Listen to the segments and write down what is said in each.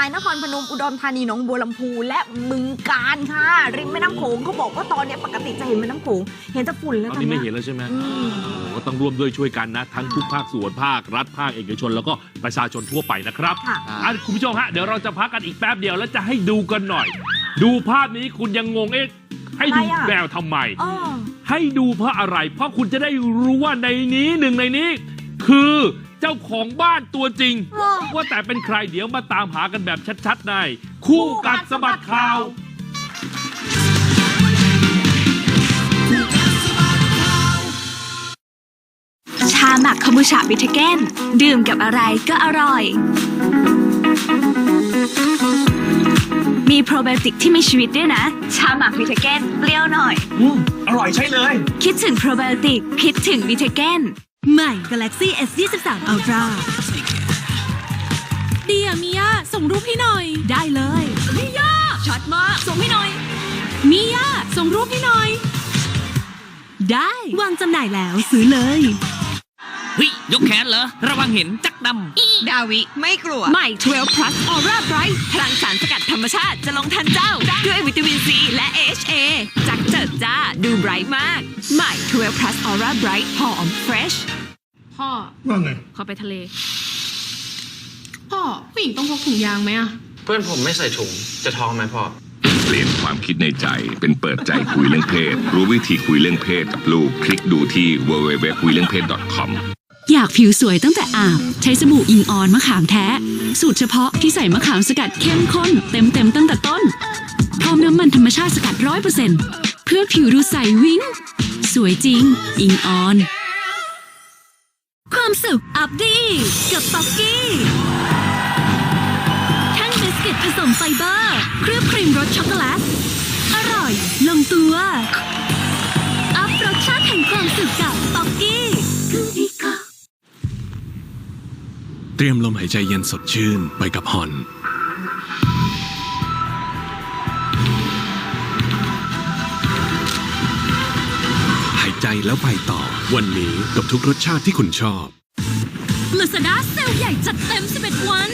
ายนครพนมอุดรธานีหนองบัวลำพู และบึงกาฬค่ะ ริมแม่น้ำโขงเขาบอกว่าตอนเนี้ยปกติจะเห็นแม่น้ำโขงเห็นแต่ฝุ่นแล้วตอนตอนนี้ไม่เนี้เห็ยนแล้วใช่ไหมอืมโอ้โหก็ต้องร่วมด้วยช่วยกันนะ ทั้งทุกภาคส่วนภาครัฐภาคเอกชน แล้วก็ประชาชนทั่วไปนะครับค่ะอะคุณผู้ชมฮะเดี๋ยวเราจะพักกันอีกแป๊บเดียวแล้วจะให้ดูกันหน่อย ดูภาพนี้คุณยังงงเอ๊ะให้ดูอะไรอะแววทำไมอ๋อให้ดูเพราะอะไร เพราะคุณจะได้รู้ว่าในนี้หนึ่งในนี้ คือ เจ้าของบ้านตัวจริงเออว่าแต่เป็นใครเดี๋ยวมาตามหากันแบบชัดๆในคู่กัดสะบัดข่าวชาหมักคอมบูชาบิทเกนดื่มกับอะไรก็อร่อย มีโปรไบโอติกที่มีชีวิตด้วยนะ ชาหมักบิทเกนเปรี้ยวหน่อย อืมอร่อยใช่เลย คิดถึงโปรไบโอติกคิดถึงบิทเกน ใหม่ Galaxy S 2 3 Ultra เดียมิยาส่งรูปให้หน่อย ได้เลยมิยาช็อตมากส่งให้หน่อยมิยาส่งรูปให้หน่อย ได้วางจำหน่ายแล้วซื้อเลยเฮ้ยยกแขนเหรอ ระวังเห็นจักดำดาวิไม่กลัว ใหม่ 12 plus Aura Bright พลังสารสกัดธรรมชาติจะลงทันเจ้า ด้วยวิตามินซีและ AHA จักเจิดจ้า ดูไบรท์มาก ใหม่ 12 plus Aura Bright หอม fresh พ่อ ว่าไง ขอไปทะเล พ่อ ผู้หญิงต้องพกถุงยางไหมอะเพื่อนผมไม่ใส่ถุง จะท้องไหมพ่อ เปลี่ยนความคิดในใจเป็นเปิดใจคุยเรื่องเพศ รู้วิธีคุยเรื่องเพศกับลูก คลิกดูที่ www คุยเรื่องเพศ .com อยากผิวสวยตั้งแต่อาบ ใช้สบู่อิงออนมะขามแท้ สูตรเฉพาะที่ใส่มะขามสกัดเข้มข้น เต็มเต็มๆตั้งแต่ต้น พร้อมน้ำมันธรรมชาติสกัดร้อยเปอร์เซ็นต์เพื่อผิวดูใสวิ้งสวยจริง อิงออนความ สุขอัพดีกับป๊อกกี้แท่งบิสกิตผสมไฟเบอร์ เคลือบครีมรสช็อกโกแลต อร่อย ลงตัว อัพรสชาติแห่งความสุขกับป๊อกกี้ เตรียมลมหายใจเย็นสดชื่นไปกับฮอน หายใจแล้วไปต่อวันนี้กับทุกรสชาติที่คุณชอบ Lazada เซลล์ใหญ่จัดเต็ม 11 วัน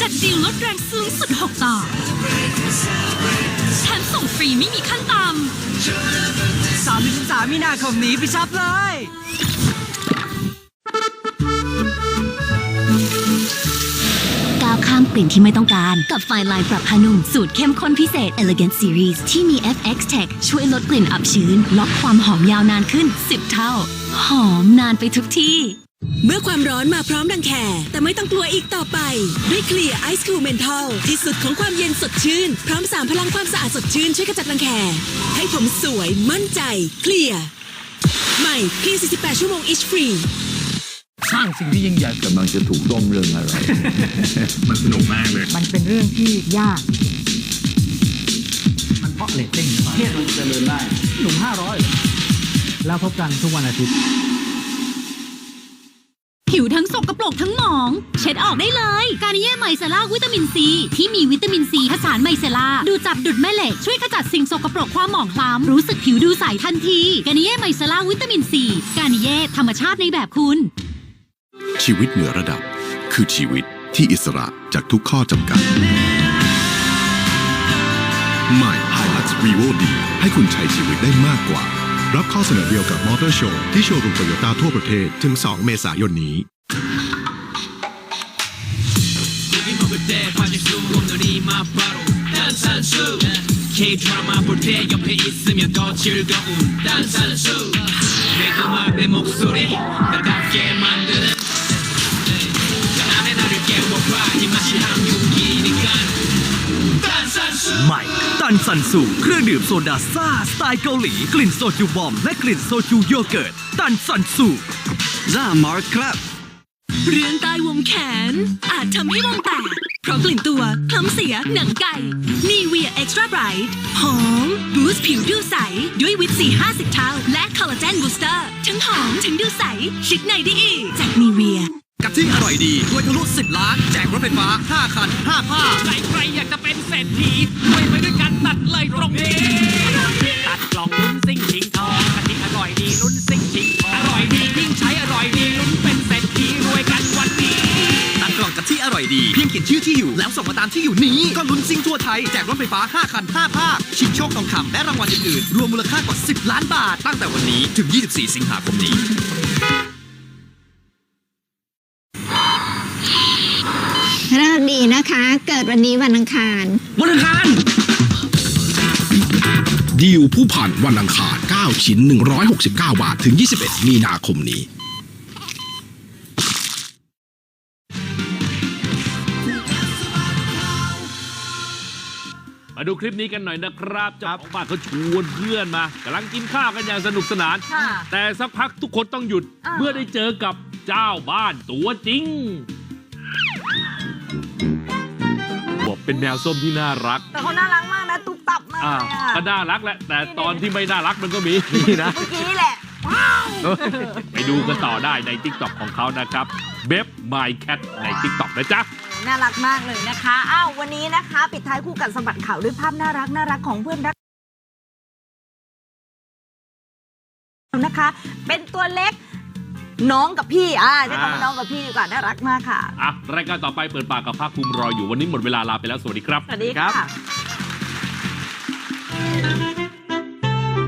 จัดดีลลดแรงสูงสุด 6 ต่อ แถมส่งฟรีไม่มีขั้นต่ำ33มีนาคมนี้ไปช็อปเลย ก้าวข้ามกลิ่นที่ไม่ต้องการ กับไฟลายปรับผ้านุ่ม สูตรเข้มข้นพิเศษ Elegant Series ที่มี FX Tech ช่วยลดกลิ่นอับชื้น ล็อกความหอมยาวนานขึ้น 10 เท่า หอมนานไปทุกที่ เมื่อความร้อนมาพร้อมรังแคแต่ไม่ต้องกลัวอีกต่อไป ด้วยเคลียร์ไอซ์คูลเมนทัลที่สุดของความเย็นสดชื่น พร้อมสามพลังความสะอาดสดชื่นช่วยกระจัดรังแคให้ผมสวยมั่นใจเคลียร์ใหม่เคลียร์48 ชั่วโมง Each Free สร้างสิ่งที่ยิ่งใหญ่กำลังจะถูกต้มเรื่องอะไร มันสนุกมากเลย มันเป็นเรื่องที่ยาก มันเพราะเลตติ้งเทศมันเจริญได้หนุ่ม500 แล้วพบกันทุกวันอาทิตย์ ผิวทั้งสกปรกทั้งหมอง เช็ดออกได้เลย การเย่ไมเซล่าวิตามินซี ที่มีวิตามินซีผสานไมเซล่าดูจับดุดแม่เหล็ก ช่วยขจัดสิ่งสกปรกความหมองคล้ำรู้สึกผิวดูใสทันทีการเย่ไมเซล่าวิตามินซีการเย่ธรรมชาติในแบบคุณ ชีวิตเหนือระดับ คือชีวิตที่อิสระจากทุกข้อจำกัดใหม่ Hilux Revo D ให้คุณใช้ชีวิตได้มากกว่า รับข้อเสนอเดียวกับมอเตอร์โชว์ที่โชว์รูมโตโยต้าทั่วประเทศ ถึง 2 เมษายนนี้ K-드라마 볼 때 옆에 있으면 더 즐거운 단산수 매그마의 목소리 나답게 만드는 안에 나를 깨워봐 이 맛이 한국이니까 단산수 ใหม่ ตั นซันสูเครื่องดื่มโซดาซ่าสไตล์เกาหลี กลิ่นโซจูบอม และกลิ่นโซจูโยเกิร์ตตันซันสูร่ามาร์ครับ เรื่องใต้วงแขน อาจทำให้วงแตกเพราะกลิ่นตัวคล้ำเสียหนังไก่นีเวียเอ็กซ์ตร้าไบรท์หอมบูสต์ผิวดูใส ด้วยวิตซี50 เท่า และคอลลาเจนบูสเตอร์ ทั้งหอมทั้งดูใสชิดในได้อีกจากนีเวีย กะทิอร่อยดีด้วยทะลุ 10 ล้าน แจกรถไฟฟ้า 5 คัน5ภาคใครใครอยากจะเป็นเศรษฐีรวยไปด้วยกันตัดเลยตรงนี้ตัดกล่องลุ้นซิ่งชิงทองกะทิอร่อยดีลุ้นซิ่งชิงทองอร่อยดียิ่งใช้อร่อยดีลุ้นเป็นเศรษฐีรวยกันวันนี้ตัดกล่องกะทิอร่อยร่อยดีเพียงเขียนชื่อที่อยู่ แล้วส่งมาตามที่อยู่นี้ ก็ลุ้นซิ่งทั่วไทยแจกรถไฟฟ้า 5 คัน5ภาคชิงโชคทองคำและรางวัลอื่นๆรวมมูลค่ากว่า 10 ล้านบาทตั้งแต่วันนี้ถึง 24 สิงหาคมนี้ วันนี้วันอังคาร วันอังคารดีลผู้ผ่านวันอังคาร 9 ชิ้น 169 บาท ถึง 21 มีนาคมนี้ มาดูคลิปนี้กันหน่อยนะครับเจ้าของบ้านเขาชวนเพื่อนมากำลังกินข้าวกันอย่างสนุกสนานค่ะแต่สักพักทุกคนต้องหยุดอ่าเมื่อได้เจอกับเจ้าบ้านตัวจริง เป็นแมวส้มที่น่ารัก แต่เขาน่ารักมากนะ ตุ๊บตับมากอ่าเลยอะก็น่ารักแหละแต่ตอนที่ไม่น่ารักมันก็มีนี่นะ เมื่อกี้แหละว้าวไปดูกันต่อได้ใน t ิ k t o k ของเขานะครับเบบ My Cat ใน t ิ k t o k นะจ๊ะ น่ารักมากเลยนะคะ อ้าว วันนี้นะคะ ปิดท้ายคู่กันสะบัดข่าวด้วยภาพน่ารักน่ารักของเพื่อนรักนะคะ เป็นตัวเล็ก น้องกับพี่อ่าใช้คำว่าน้องกับพี่ดีกว่าน่ารักมากค่ะอะรายการต่อไปเปิดปากกับภาคภูมิรออยู่วันนี้หมดเวลาลาไปแล้วสวัสดีครับ สวัสดีค่ะ